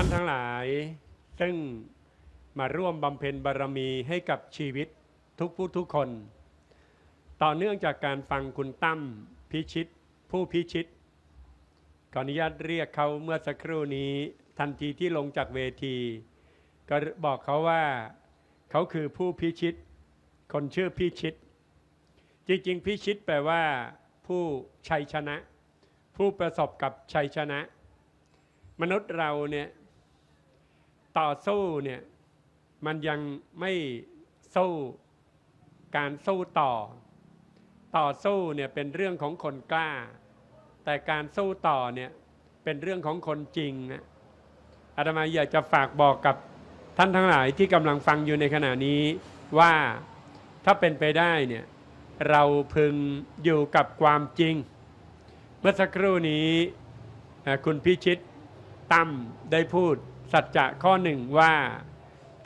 ท่านทั้งหลาย ซึ่งมาร่วมบำเพ็ญบารมีให้กับชีวิตทุกผู้ทุกคน ต่อเนื่องจากการฟังคุณตั้มพิชิต ผู้พิชิตขออนุญาตเรียกเขาเมื่อสักครู่นี้ทันทีที่ลงจากเวที ก็บอกเขาว่าเขาคือผู้พิชิต คนชื่อพิชิต จริงๆพิชิตแปลว่า ผู้ชัยชนะ ผู้ประสบกับชัยชนะ มนุษย์เราเนี่ย ต่อสู้เนี่ยมันยังไม่สู้การสู้ต่อ ต่อสู้เนี่ยเป็นเรื่องของคนกล้า แต่การสู้ต่อเนี่ยเป็นเรื่องของคนจริงนะอาตมาอยากจะฝากบอกกับท่านทั้งหลายที่กำลังฟังอยู่ในขณะนี้ว่าถ้าเป็นไปได้เนี่ยเราพึงอยู่กับความจริง เมื่อสักครู่นี้คุณพิชิตตั้มได้พูด สัจจะข้อหนึ่งว่า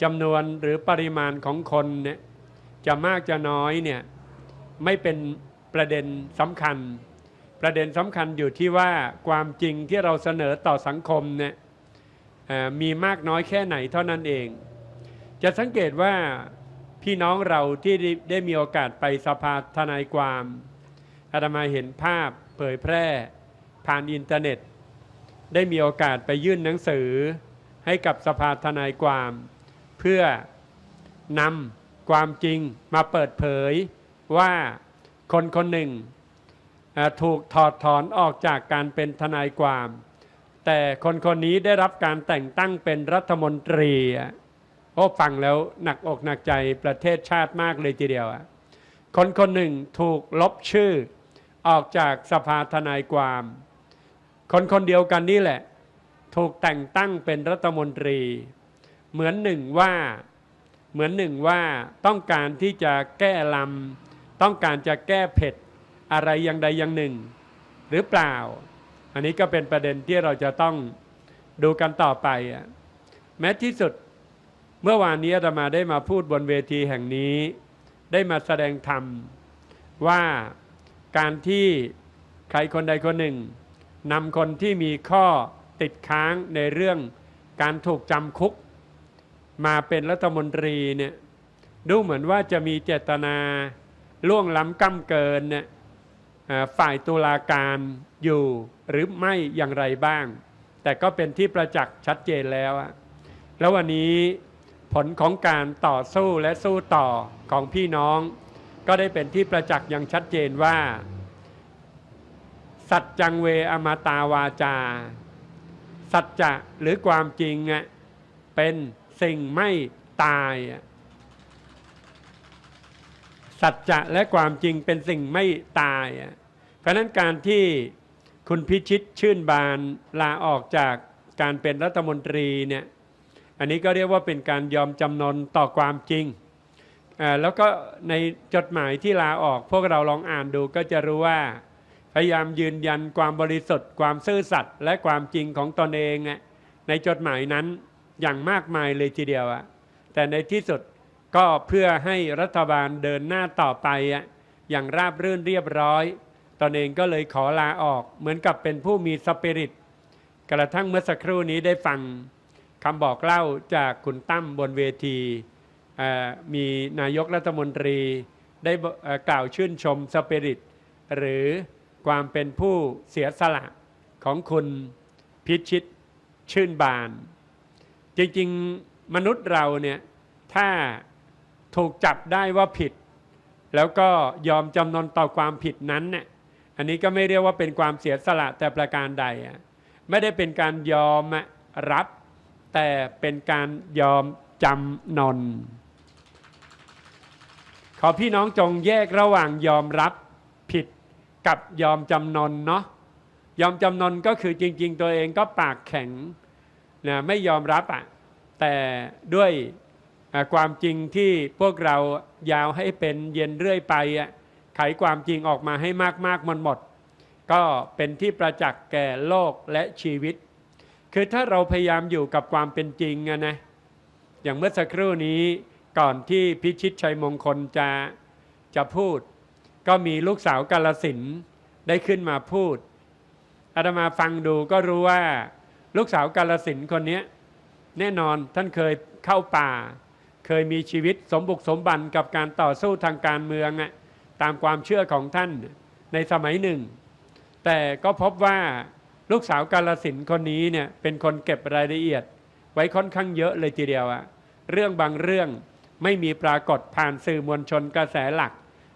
จำนวนหรือปริมาณของคนเนี่ยจะมากจะน้อยเนี่ยไม่เป็นประเด็นสำคัญ ประเด็นสำคัญอยู่ที่ว่าความจริงที่เราเสนอต่อสังคมเนี่ยมีมากน้อยแค่ไหนเท่านั้นเอง จะสังเกตว่าพี่น้องเราที่ได้ได้มีโอกาสไปสภาทนายความอาตมาเห็นภาพเผยแพร่ผ่านอินเทอร์เน็ต ได้มีโอกาสไปยื่นหนังสือ ให้กับสภาทนายความ เพื่อนำความจริงมาเปิดเผยว่าคนคนหนึ่งถูกถอดถอนออกจากการเป็นทนายความ แต่คนคนนี้ได้รับการแต่งตั้งเป็นรัฐมนตรีโอ้ฟังแล้วหนักอกหนักใจประเทศชาติมากเลยทีเดียวอะคนคนหนึ่งถูกลบชื่อออกจากสภาทนายความ คนคนเดียวกันนี่แหละ ถูกแต่งตั้งเป็นรัฐมนตรี เหมือนหนึ่งว่าเหมือนหนึ่งว่าต้องการที่จะแก้ลำต้องการจะแก้เผ็ดอะไรอย่างใดอย่างหนึ่ง หรือเปล่า อันนี้ก็เป็นประเด็นที่เราจะต้องดูกันต่อไปอะแม้ที่สุดเมื่อวานนี้อาตมาได้มาพูดบนเวทีแห่งนี้ ได้มาแสดงธรรม ว่าการที่ใครคนใดคนหนึ่งนำคนที่มีข้อ ติดค้างในเรื่องการถูกจำคุก มาเป็นรัฐมนตรีเนี่ยดูเหมือนว่าจะมีเจตนาล่วงล้ำก้ำเกินเนี่ยฝ่ายตุลาการอยู่หรือไม่อย่างไรบ้าง แต่ก็เป็นที่ประจักษ์ชัดเจนแล้วอะแล้ววันนี้ผลของการต่อสู้และสู้ต่อของพี่น้อง ก็ได้เป็นที่ประจักษ์อย่างชัดเจนว่า สัจจังเวอมาตาวาจา สัจจะหรือความจริงอะเป็นสิ่งไม่ตายอะสัจจะและความจริงเป็นสิ่งไม่ตายอะเพราะฉะนั้นการที่คุณพิชิตชื่นบานลาออกจากการเป็นรัฐมนตรีเนี่ยอันนี้ก็เรียกว่าเป็นการยอมจำนนต่อความจริงอ่าแล้วก็ในจดหมายที่ลาออกพวกเราลองอ่านดูก็จะรู้ว่า พยายามยืนยันความบริสุทธิ์ ความซื่อสัตย์และความจริงของตนเองในจดหมายนั้นอย่างมากมายเลยทีเดียวอะแต่ในที่สุดก็เพื่อให้รัฐบาลเดินหน้าต่อไปอะอย่างราบรื่นเรียบร้อย ตนเองก็เลยขอลาออกเหมือนกับเป็นผู้มีสปิริตกระทั่งเมื่อสักครู่นี้ได้ฟังคำบอกเล่าจากคุณตั้มบนเวทีมีนายกรัฐมนตรีได้กล่าวชื่นชมสปิริตหรือ ความเป็นผู้เสียสละของคุณพิชิตชื่นบาน จริงๆมนุษย์เราเนี่ยถ้าถูกจับได้ว่าผิด แล้วก็ยอมจำนนต่อความผิดนั้นเนี่ยอันนี้ก็ไม่เรียกว่าเป็นความเสียสละแต่ประการใดอะไม่ได้เป็นการยอมรับ แต่เป็นการยอมจำนนขอพี่น้องจงแยกระหว่างยอมรับ กับยอมจำนนเนาะยอมจำนนก็คือจริง ๆ ตัวเองก็ปากแข็งนะไม่ยอมรับอะ่ะแต่ด้วยความจริงที่พวกเรายาวให้เป็นเย็นเรื่อยไปอะไขความจริงออกมาให้มากๆมันหมด ก็เป็นที่ประจักษ์แก่โลกและชีวิต คือถ้าเราพยายามอยู่กับความเป็นจริงอะนะอย่างเมื่อสักครู่นี้ก่อนที่พิชิตชัยมงคลจะจะพูด ก็มีลูกสาวกาลสินได้ขึ้นมาพูดอาตมาฟังดูก็รู้ว่า ลูกสาวกาลสินคนนี้แน่นอนท่านเคยเข้าป่า เคยมีชีวิตสมบุกสมบันกับการต่อสู้ทางการเมืองอะตามความเชื่อของท่านในสมัยหนึ่ง แต่ก็พบว่าลูกสาวกาลสินคนนี้เนี่ยเป็นคนเก็บรายละเอียด ไว้ค่อนข้างเยอะเลยทีเดียวอะเรื่องบางเรื่องไม่มีปรากฏผ่านสื่อมวลชนกระแสหลัก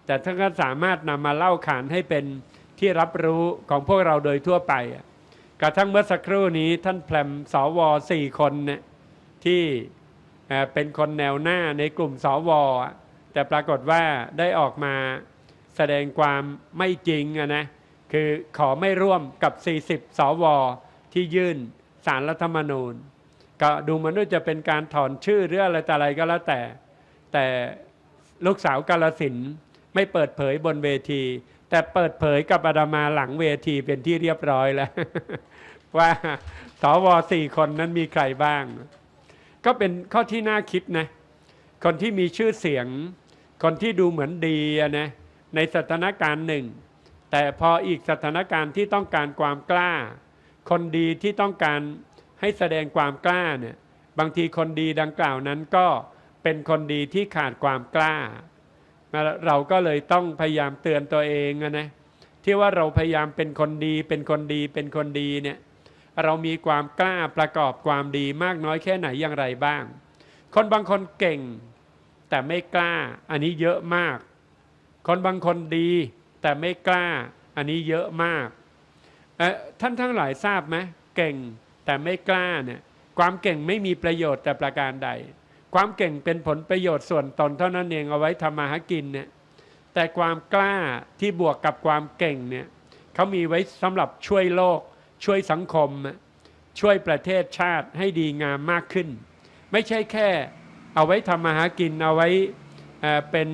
แต่ท่านก็สามารถนำมาเล่าขานให้เป็นที่รับรู้ของพวกเราโดยทั่วไปอะกระทั่งเมื่อสักครู่นี้ท่านแพลมสวสี่คนเนี่ยที่เป็นคนแนวหน้าในกลุ่มสวอแต่ปรากฏว่าได้ออกมาแสดงความไม่จริงอะนะคือขอไม่ร่วมกับ 40 สว ที่ยื่นสารรัฐธรรมนูญ ก็ดูเหมือนว่าจะเป็นการถอนชื่อหรืออะไรแต่อะไรก็แล้วแต่ แต่ลูกสาวกาลสิน ไม่เปิดเผยบนเวที แต่เปิดเผยกับอาดามาหลังเวทีเป็นที่เรียบร้อยแล้ว ว่าสวสี่คนนั้นมีใครบ้าง ก็เป็นข้อที่น่าคิดนะ คนที่มีชื่อเสียง คนที่ดูเหมือนดีนะในสถานการณ์หนึ่ง แต่พออีกสถานการณ์ที่ต้องการความกล้า คนดีที่ต้องการให้แสดงความกล้าเนี่ยบางทีคนดีดังกล่าวนั้นก็เป็นคนดีที่ขาดความกล้า เราก็เลยต้องพยายามเตือนตัวเองอะนะที่ว่าเราพยายามเป็นคนดีเป็นคนดีเป็นคนดีเนี่ยเรามีความกล้าประกอบความดีมากน้อยแค่ไหนอย่างไรบ้าง คนบางคนเก่ง แต่ไม่กล้า อันนี้เยอะมาก คนบางคนดี แต่ไม่กล้า อันนี้เยอะมากท่านทั้งหลายทราบไหมเก่งแต่ไม่กล้าเนี่ยความเก่งไม่มีประโยชน์แต่ประการใด ความเก่งเป็นผลประโยชน์ส่วนตนเท่านั้นเองเอาไว้ทำมาหากินเนี่ยแต่ความกล้าที่บวกกับความเก่งเนี่ยเขามีไว้สำหรับช่วยโลก ช่วยสังคม ช่วยประเทศชาติให้ดีงามมากขึ้น ไม่ใช่แค่เอาไว้ทำมาหากินเอาไว้เป็น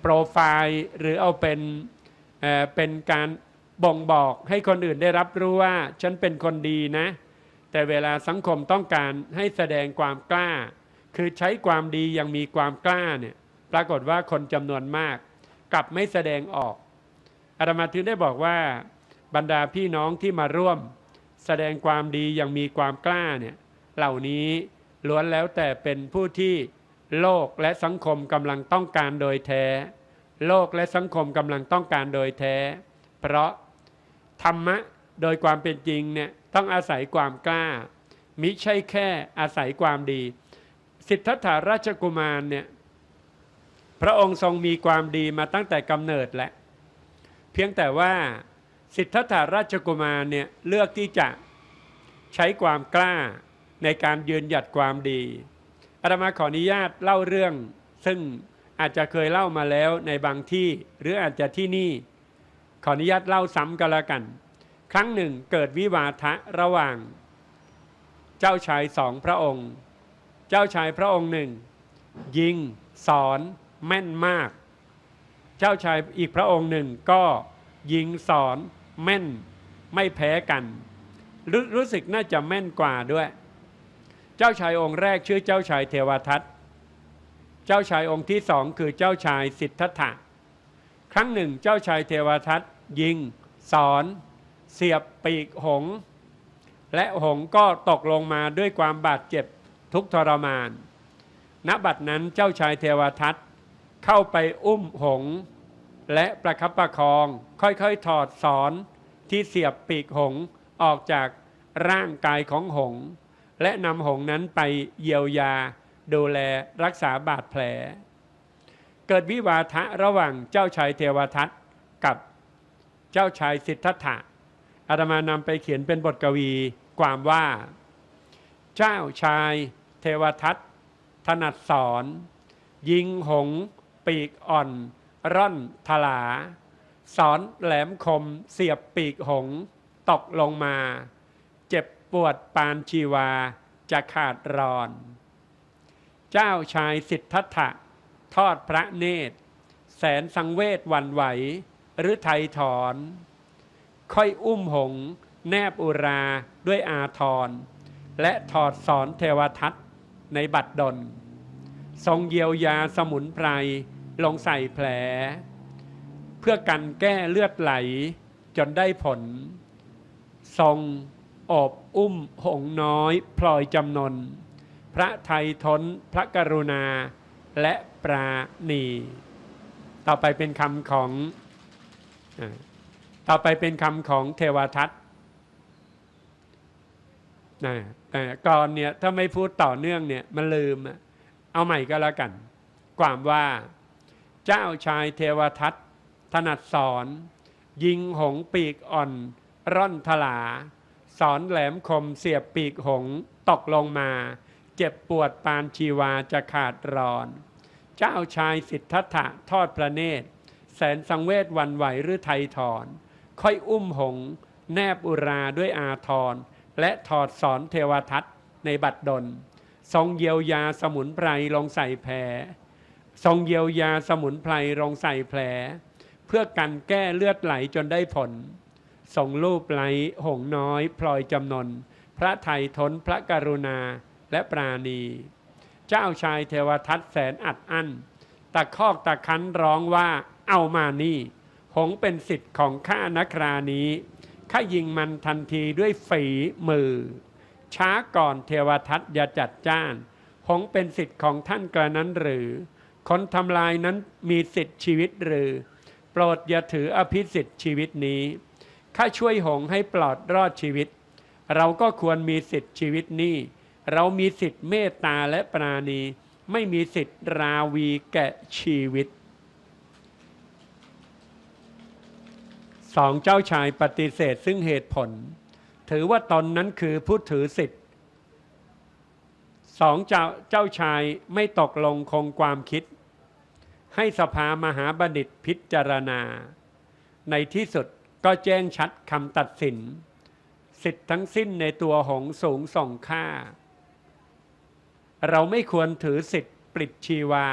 โปรไฟล์หรือเอาเป็นเเป็นการบ่งบอกให้คนอื่นได้รับรู้ว่าฉันเป็นคนดีนะ แต่เวลาสังคมต้องการให้แสดงความกล้า คือใช้ความดีย่างมีความกล้าเนี่ยปรากฏว่าคนจำนวนมาก กลับไม่แสดงออกอาตมาถึงได้บอกว่าบรรดาพี่น้องที่มาร่วม แสดงความดีย่างมีความกล้าเนี่ยเหล่านี้ล้วนแล้วแต่เป็นผู้ที่โลกและสังคมกำลังต้องการโดยแท้ โลกและสังคมกำลังต้องการโดยแท้ เพราะธรรมะโดยความเป็นจริงเนี่ยต้องอาศัยความกล้า มิใช่แค่อาศัยความดี สิทธัตถาราชกุมารเนี่ยพระองค์ทรงมีความดีมาตั้งแต่กำเนิดแหละเพียงแต่ว่าสิทธัตถาราชกุมารเนี่ยเลือกที่จะใช้ความกล้าในการยืนหยัดความดีอาตมาขออนุญาตเล่าเรื่อง ซึ่งอาจจะเคยเล่ามาแล้วในบางที่หรืออาจจะที่นี่ ขออนุญาตเล่าซ้ำกันละกัน ครั้งหนึ่งเกิดวิวาทะระหว่าง เจ้าชายสองพระองค์ เจ้าชายพระองค์หนึ่ง ยิงสอนแม่นมาก เจ้าชายอีกพระองค์หนึ่งก็ยิงสอนแม่นไม่แพ้กันรรู้สึกน่าจะแม่นกว่าด้วย เจ้าชายองค์แรกชื่อเจ้าชายเทวทัตเจ้าชายองค์ที่สองคือเจ้าชายสิทธัตถะครั้งหนึ่งเจ้าชายเทวทัตยิงสอนเสียบปีกหง และหงก็ตกลงมาด้วยความบาดเจ็บ ทุกทรมาน ณบัดนั้นเจ้าชายเทวทัตเข้าไปอุ้มหงส์และประคับประคอง ค่อยๆถอดสอนที่เสียบปีกหงส์ออกจากร่างกายของหงส์และนำหงส์นั้นไปเยียวยาดูแลรักษาบาดแผล เกิดวิวาทะระหว่างเจ้าชายเทวทัตกับเจ้าชายสิทธัตถะอาตมานำไปเขียนเป็นบทกวีความว่า เจ้าชาย ทวทัตถนัดสอน ยิงหง ปีกอ่อน ร่อนทลา สอนแหลมคมเสียบปีกหง ตกลงมา เจ็บปวดปานชีวาจะขาดรอน เจ้าชายสิทธัตถะ ทอดพระเนตร แสนสังเวชหวันไหว หรือไทยถอน ค่อยอุ้มหง แนบอุราด้วยอาทร และถอดสอนเทวทัต ในบัดดล ทรงเยียวยาสมุนไพรลงใส่แผล เพื่อกันแก้เลือดไหลจนได้ผล ทรงอบอุ้มหงน้อยพลอยจำนน พระไทยทนพระกรุณาและปราณี ต่อไปเป็นคำของอต่อไปเป็นคำของเทวทัต นะแต่ก่อนเนี่ยถ้าไม่พูดต่อเนื่องเนี่ยมันลืมอะเอาใหม่ก็แล้วกัน ความว่าเจ้าชายเทวทัตถนัดสอนยิงหงปีกอ่อน ร่อนทลา สอนแหลมคมเสียบปีกหงตกลงมา เจ็บปวดปานชีวาจะขาดรอน เจ้าชายสิทธัตถะทอดพระเนตร แสนสังเวชวันไหวหรือไทยถอน ค่อยอุ้มหง แนบอุราด้วยอาทร และถอดสอนเทวทัตในบัดดล ทรงเยียวยาสมุนไพรลงใส่แผล ทรงเยียวยาสมุนไพรลงใส่แผล เพื่อกันแก้เลือดไหลจนได้ผล ทรงรูปไหลหงน้อยพลอยจำนน พระไทยทนพระกรุณาและปราณี เจ้าชายเทวทัตแสนอัดอั้น ตะคอกตะคันร้องว่าเอามานี่ หงเป็นสิทธิ์ของข้านักรานี้ ข้ายิงมันทันทีด้วยฝีมือ ช้าก่อนเทวทัตอย่าจัดจ้านหงเป็นสิทธิ์ของท่านกระนั้นหรือ คนทำลายนั้นมีสิทธิ์ชีวิตหรือ โปรดอย่าถืออภิสิทธิ์ชีวิตนี้ข้าช่วยหงให้ปลอดรอดชีวิต เราก็ควรมีสิทธิ์ชีวิตนี้เรามีสิทธิ์เมตตาและปราณี ไม่มีสิทธิ์ราวีแก่ชีวิต สองเจ้าชายปฏิเสธซึ่งเหตุผล ถือว่าตนนั้นคือผู้ถือสิทธิ์สองเจ้าเจ้าชายไม่ตกลงคงความคิด ให้สภามหาบัณฑิตพิจารณา ในที่สุดก็แจ้งชัดคำตัดสิน สิทธิ์ทั้งสิ้นในตัวหงส์สูงส่งค่า เราไม่ควรถือสิทธิ์ปลิดชีวา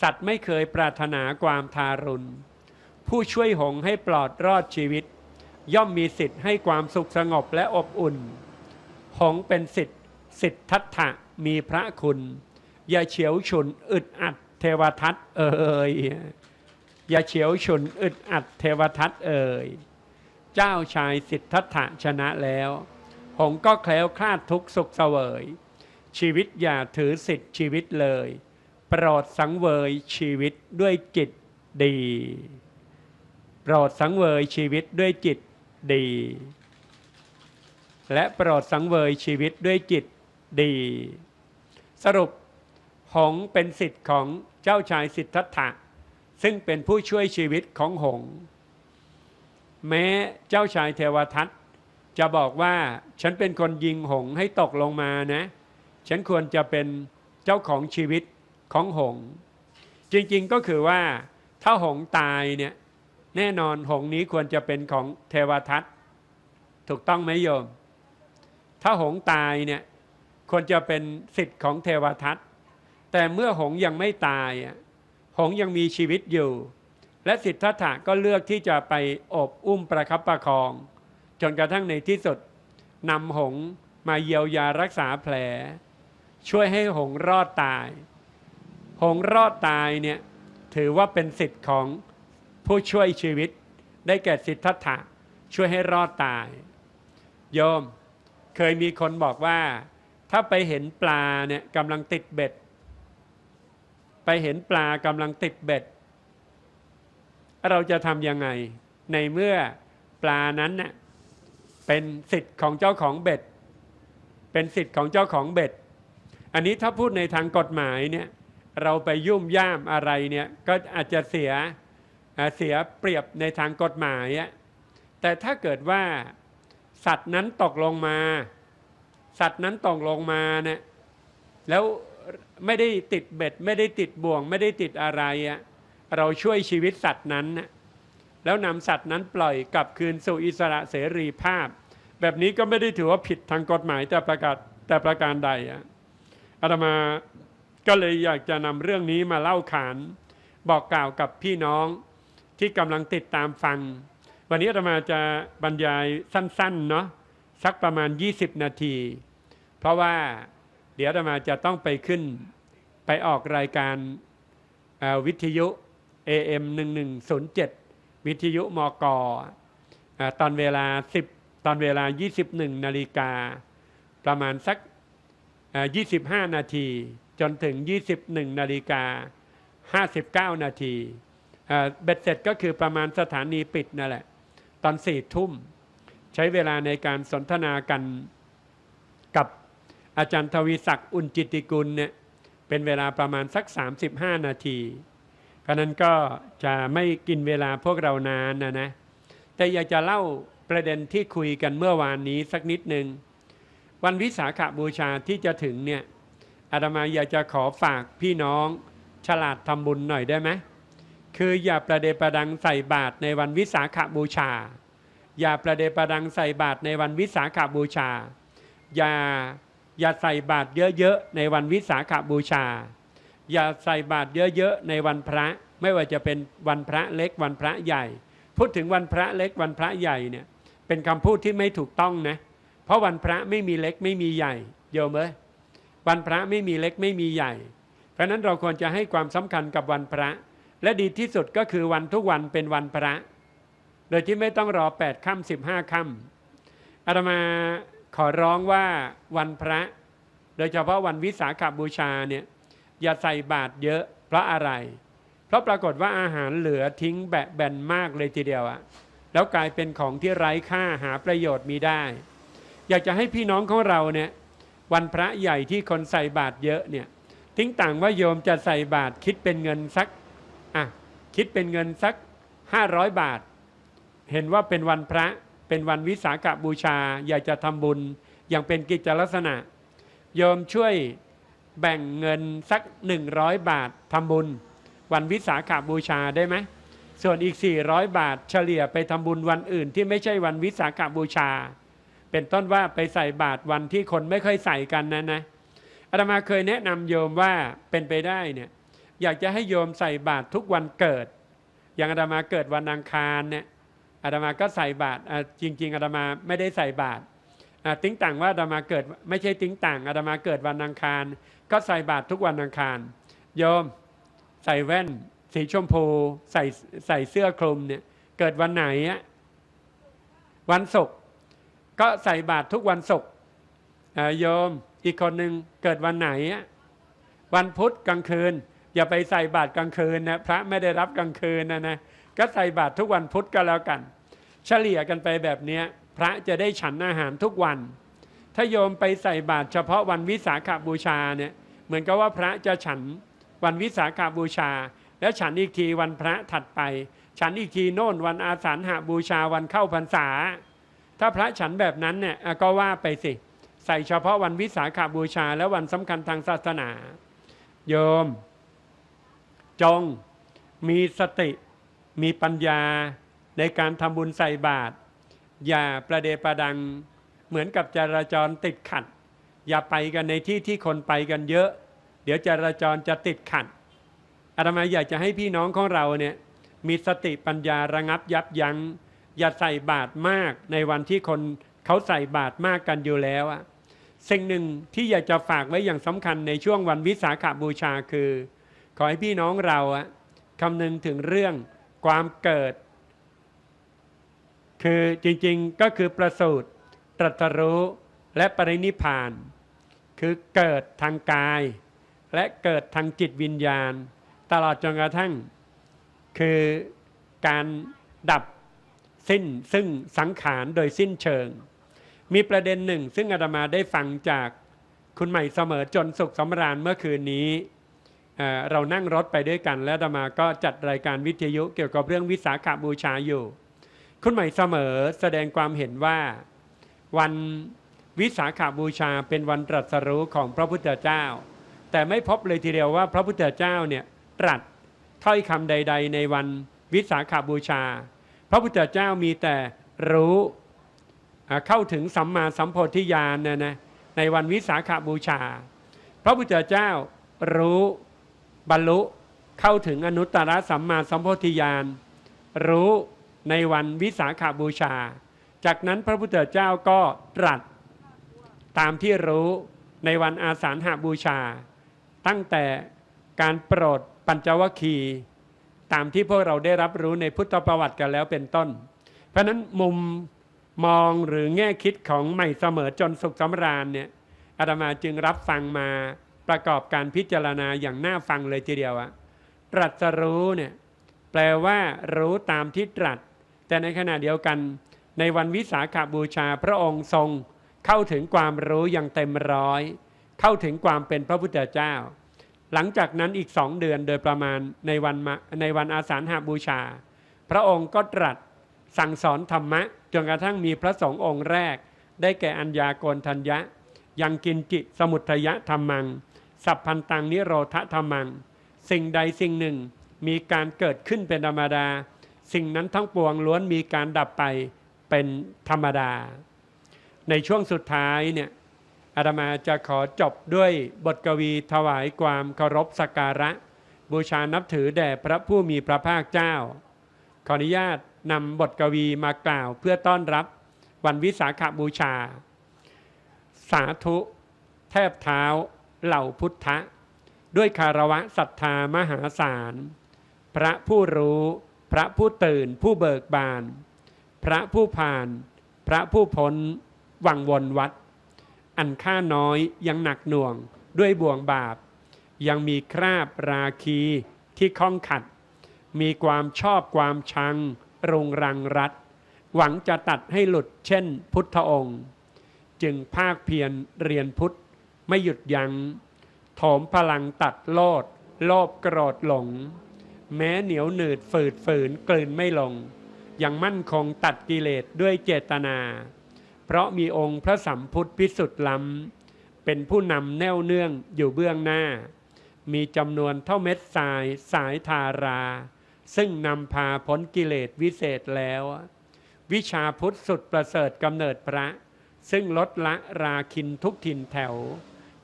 สัตว์ไม่เคยปรารถนาความทารุณ ผู้ช่วยหงให้ปลอดรอดชีวิต ย่อมมีสิทธิ์ให้ความสุขสงบและอบอุ่น หงเป็นสิทธิ์สิทธัตถะมีพระคุณ อย่าเฉียวฉุนอึดอัดเทวทัตเอ่ยอย่าเฉียวฉุนอึดอัดเทวทัตเอ่ยเจ้าชายสิทธัตถะชนะแล้ว หงก็แคล้วคลาดทุกสุขเสวย ชีวิตอย่าถือสิทธิชีวิตเลย โปรดสังเวยชีวิตด้วยจิตดี โปรดสังเวยชีวิตด้วยจิตดี และโปรดสังเวยชีวิตด้วยจิตดี สรุปหงเป็นสิทธิ์ของเจ้าชายสิทธัตถะ ซึ่งเป็นผู้ช่วยชีวิตของหง แม้เจ้าชายเทวทัตจะบอกว่าฉันเป็นคนยิงหงให้ตกลงมานะ ฉันควรจะเป็นเจ้าของชีวิตของหง จริงๆก็คือว่าถ้าหงตายเนี่ย แน่นอนหงนี้ควรจะเป็นของเทวทัตถูกต้องไหมโยม ถ้าหงตายเนี่ยควรจะเป็นสิทธิ์ของเทวทัตแต่เมื่อหงยังไม่ตายหงยังมีชีวิตอยู่ และสิทธัตถะก็เลือกที่จะไปอบอุ้มประคับประคอง จนกระทั่งในที่สุดนำหงมาเยียวยารักษาแผล ช่วยให้หงรอดตาย หงรอดตายเนี่ยถือว่าเป็นสิทธิ์ของ ผู้ช่วยชีวิตได้แก่สิทธัตถะช่วยให้รอดตาย โยมเคยมีคนบอกว่า ถ้าไปเห็นปลาเนี่ยกำลังติดเบ็ด ไปเห็นปลากำลังติดเบ็ด เราจะทำยังไง ในเมื่อปลานั้นเน่ยเป็นสิทธิ์ของเจ้าของเบ็ด เป็นสิทธิ์ของเจ้าของเบ็ด อันนี้ถ้าพูดในทางกฎหมายเนี่ยเราไปยุ่มย่ามอะไรเนี่ยก็อาจจะเสีย เสียเปรียบในทางกฎหมาย แต่ถ้าเกิดว่าสัตว์นั้นตกลงมา สัตว์นั้นตกลงมาเนี่ยแล้วไม่ได้ติดเบ็ด ไม่ได้ติดบ่วง ไม่ได้ติดอะไรอะเราช่วยชีวิตสัตว์นั้น แล้วนำสัตว์นั้นปล่อยกลับคืนสู่อิสระเสรีภาพ แบบนี้ก็ไม่ได้ถือว่าผิดทางกฎหมายแต่ประกาศแต่ประการใดอะอาตมาก็เลยอยากจะนำเรื่องนี้มาเล่าขาน บอกกล่าวกับพี่น้อง ที่กำลังติดตามฟัง วันนี้อาตมาจะบรรยายสั้นๆเนาะสักประมาณ 20 นาที เพราะว่าเดี๋ยวอาตมาจะต้องไปขึ้นไปออกรายการเอ่อวิทยุ AM 1107 วิทยุมกอตอนเวลา 10 ตอนเวลา 21 นาฬิกา ประมาณสักเอ่อ25 นาที จนถึง 21 นาฬิกา 59 นาที เบ็ดเสร็จก็คือประมาณสถานีปิดนั่นแหละ ตอนสี่ทุ่ม ใช้เวลาในการสนทนากันกับอาจารย์ทวีศักดิ์อุนจิติกุลเนี่ยเป็นเวลาประมาณสัก 35 นาทีเพราะนั้นก็จะไม่กินเวลาพวกเรานานนะนะ แต่อยากจะเล่าประเด็นที่คุยกันเมื่อวานนี้สักนิดหนึ่งวันวิสาขบูชาที่จะถึงเนี่ยอาตมาอยากจะขอฝากพี่น้องฉลาดทำบุญหน่อยได้ไหม คืออย่าประเดประดังใส่บาตรในวันวิสาขบูชา อย่าประเดประดังใส่บาตรในวันวิสาขบูชา อย่าอย่าใส่บาตรเยอะๆในวันวิสาขบูชา อย่าใส่บาตรเยอะๆในวันพระไม่ว่าจะเป็นวันพระเล็กวันพระใหญ่ พูดถึงวันพระเล็กวันพระใหญ่เนี่ยเป็นคำพูดที่ไม่ถูกต้องนะ เพราะวันพระไม่มีเล็กไม่มีใหญ่โยมเอ้ยวันพระไม่มีเล็กไม่มีใหญ่ เพราะฉะนั้นเราควรจะให้ความสำคัญกับวันพระ และดีที่สุดก็คือวันทุกวันเป็นวันพระ โดยที่ไม่ต้องรอ8ปดค่ำสิบห้าค่ำอาตมาขอร้องว่าวันพระ โดยเฉพาะวันวิสาขบูชาเนี่ยอย่าใส่บาตรเยอะเพราะอะไร เพราะปรากฏว่าอาหารเหลือทิ้งแบะแบนมากเลยทีเดียวอะแล้วกลายเป็นของที่ไร้ค่าหาประโยชน์มีได้ อยากจะให้พี่น้องของเราเนี่ยวันพระใหญ่ที่คนใส่บาตรเยอะเนี่ยทิ้งต่างว่าโยมจะใส่บาตรคิดเป็นเงินสัก อะคิดเป็นเงินสัก 500 บาท เห็นว่าเป็นวันพระเป็นวันวิสาขบูชา อยากจะทำบุญอย่างเป็นกิจลักษณะโยมช่วยแบ่งเงินสัก 100 บาททำบุญ วันวิสาขบูชาได้ไหมส่วนอีก 400 บาทเฉลี่ยไปทำบุญวันอื่นที่ไม่ใช่วันวิสาขบูชา เป็นต้นว่าไปใส่บาตรวันที่คนไม่ค่อยใส่กันนะนะอาตมาเคยแนะนำโยมว่าเป็นไปได้เนี่ย อยากจะให้โยมใส่บาตรทุกวันเกิด อย่างอาตมาเกิดวันอังคารเนี่ยอาตมาก็ใส่บาตรจริง ๆอาตมาไม่ได้ใส่บาตรติ้งต่างว่าอาตมาเกิดไม่ใช่ติ้งต่างอาตมาเกิดวันอังคาร ก็ใส่บาตรทุกวันอังคาร โยมใส่แว่น สีชมพูใส่ใส่เสื้อคลุมเนี่ยเกิดวันไหนอะวันศุกร์ก็ใส่บาตรทุกวันศุกร์โยมอีกคนหนึ่งเกิดวันไหนะวันพุธกลางคืน อย่าไปใส่บาตรกลางคืนนะพระไม่ได้รับกลางคืนนะนะก็ใส่บาตรทุกวันพุธก็แล้วกัน เฉลี่ยกันไปแบบนี้พระจะได้ฉันอาหารทุกวัน ถ้าโยมไปใส่บาตรเฉพาะวันวิสาขบูชาเนี่ยเหมือนกับว่าพระจะฉันวันวิสาขบูชา แล้วฉันอีกทีวันพระถัดไป ฉันอีกทีโน่นวันอาสาฬหาบูชาวันเข้าพรรษา ถ้าพระฉันแบบนั้นเนี่ยก็ว่าไปสิ ใส่เฉพาะวันวิสาขบูชา และวันสำคัญทางศาสนา โยม จงมีสติมีปัญญาในการทำบุญใส่บาตรอย่าประเดประดัง เหมือนกับจราจรติดขัด อย่าไปกันในที่ที่คนไปกันเยอะ เดี๋ยวจราจรจะติดขัดอาตมาอยากจะให้พี่น้องของเราเนี่ยมีสติปัญญาระงับยับยัง้ง อย่าใส่บาตรมากในวันที่คนเขาใส่บาตรมากกันอยู่แล้วอะสิ่งหนึ่งที่อยากจะฝากไว้อย่างสำคัญในช่วงวันวิสาขบูชาคือ ขอให้พี่น้องเราอะคำนึงถึงเรื่องความเกิด คือจริงๆก็คือประสูติตรัสรู้และปรินิพาน คือเกิดทางกาย และเกิดทางจิตวิญญาณ ตลอดจนกระทั่ง คือการดับสิ้นซึ่งสังขารโดยสิ้นเชิง มีประเด็นหนึ่งซึ่งอาตมาได้ฟังจากคุณใหม่เสมอจนสุขสำราญเมื่อคืนนี้ เรานั่งรถไปด้วยกัน และอาตมาก็จัดรายการวิทยุเกี่ยวกับเรื่องวิสาขบูชาอยู่ คุณใหม่เสมอแสดงความเห็นว่า วันวิสาขาบูชาเป็นวันตรัสรู้ของพระพุทธเจ้า แต่ไม่พบเลยทีเดียวว่าพระพุทธเจ้าเนี่ยตรัสถ้อยคำใด ๆ ในวันวิสาขาบูชา พระพุทธเจ้ามีแต่รู้เข้าถึงสัมมาสัมโพธิญาณนะนะในวันวิสาขาบูชา พระพุทธเจ้ารู้ บรรลุเข้าถึงอนุตตรสัมมาสัมโพธิญาณรู้ในวันวิสาขาบูชา จากนั้นพระพุทธเจ้าก็ตรัส ตามที่รู้ในวันอาสาฬหาบูชา ตั้งแต่การโปรดปัญจวัคคีย์ตามที่พวกเราได้รับรู้ในพุทธประวัติกันแล้วเป็นต้น เพราะฉะนั้นมุมมองหรือแง่คิดของใหม่เสมอจนสุขสำราญเนี่ยอาตมาจึงรับฟังมา ประกอบการพิจารณาอย่างน่าฟังเลยทีเดียวอะตรัสรู้เนี่ยแปลว่ารู้ตามที่ตรัส แต่ในขณะเดียวกันในวันวิสาขาบูชาพระองค์ทรง เข้าถึงความรู้อย่างเต็มร้อย เข้าถึงความเป็นพระพุทธเจ้า หลังจากนั้นอีกสองเดือนโดยประมาณในวันในวันอาสาฬหาบูชา พระองค์ก็ตรัสสั่งสอนธรรมะจนกระทั่งมีพระสงฆ์องค์แรก ได้แก่อัญญาโกณทัญญะ ยังกินจิสมุทยะธรรมัง สัพพันตังนิโรธธรรมัง สิ่งใดสิ่งหนึ่ง มีการเกิดขึ้นเป็นธรรมดา สิ่งนั้นทั้งปวงล้วนมีการดับไปเป็นธรรมดา ในช่วงสุดท้ายเนี่ยอาตมาจะขอจบด้วยบทกวีถวายความเคารพสักการะ บูชานับถือแด่พระผู้มีพระภาคเจ้า ขออนุญาตนำบทกวีมากล่าวเพื่อต้อนรับวันวิสาขบูชา สาธุ แทบเท้า เหล่าพุทธะ ด้วยคารวะศรัทธามหาศาล พระผู้รู้ พระผู้ตื่นผู้เบิกบาน พระผู้ผ่าน พระผู้พ้น วังวนวัด อันค่าน้อยยังหนักหน่วงด้วยบ่วงบาป ยังมีคราบราคีที่ข้องขัด มีความชอบความชัง รุงรังรัดหวังจะตัดให้หลุดเช่นพุทธองค์ จึงภาคเพียรเรียนพุทธ ไม่หยุดยัง้งถมพลังตัดโลดโลภกรธหลง แม้เหนียวหนืดฝืดฝืนกลืนไม่ลง ยังมั่นคงตัดกิเลสด้วยเจตนา เพราะมีองค์พระสัมพุทธพิสุทธิ์ล้ำ เป็นผู้นำแน่วเนื่องอยู่เบื้องหน้า มีจำนวนเท่าเม็ดทรายสายทารา ซึ่งนำพาพ้นกิเลสวิเศษแล้ว วิชาพุทธสุดประเสริฐกำเนิดพระ ซึ่งลดละราคินทุกถิ่นแถว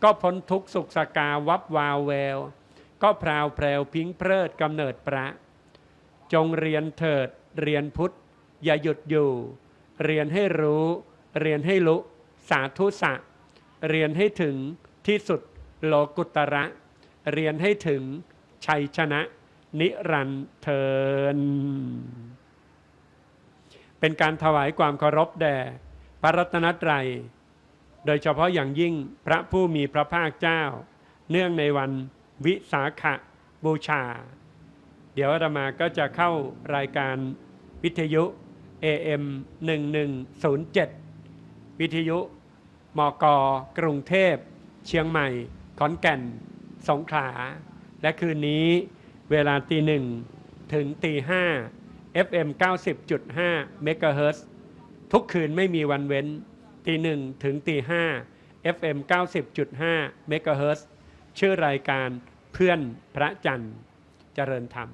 ก็พ้นทุกสุขสกาวับวาวแวว ก็พราวแพรวพิงเพลิดกำเนิดพระ จงเรียนเถิด เรียนพุทธ อย่าหยุดอยู่ เรียนให้รู้ เรียนให้ลุสาธุสะ เรียนให้ถึงที่สุดโลกุตระ เรียนให้ถึงชัยชนะ นิรันเทิน เป็นการถวายความเคารพแด่พระรัตนตรัย โดยเฉพาะอย่างยิ่งพระผู้มีพระภาคเจ้า เนื่องในวันวิสาขบูชา เดี๋ยวอาตมาก็จะเข้ารายการวิทยุ AM 1107 วิทยุ มก กรุงเทพ เชียงใหม่ ขอนแก่น สงขลา และคืนนี้เวลาตีหนึ่งถึงตีห้า FM 90.5เมกะเฮิรตซ์ทุกคืนไม่มีวันเว้น ตีหนึ่งถึงตีห้า FM 90.5เมกะเฮิรตซ์ชื่อรายการเพื่อนพระจันทร์เจริญธรรม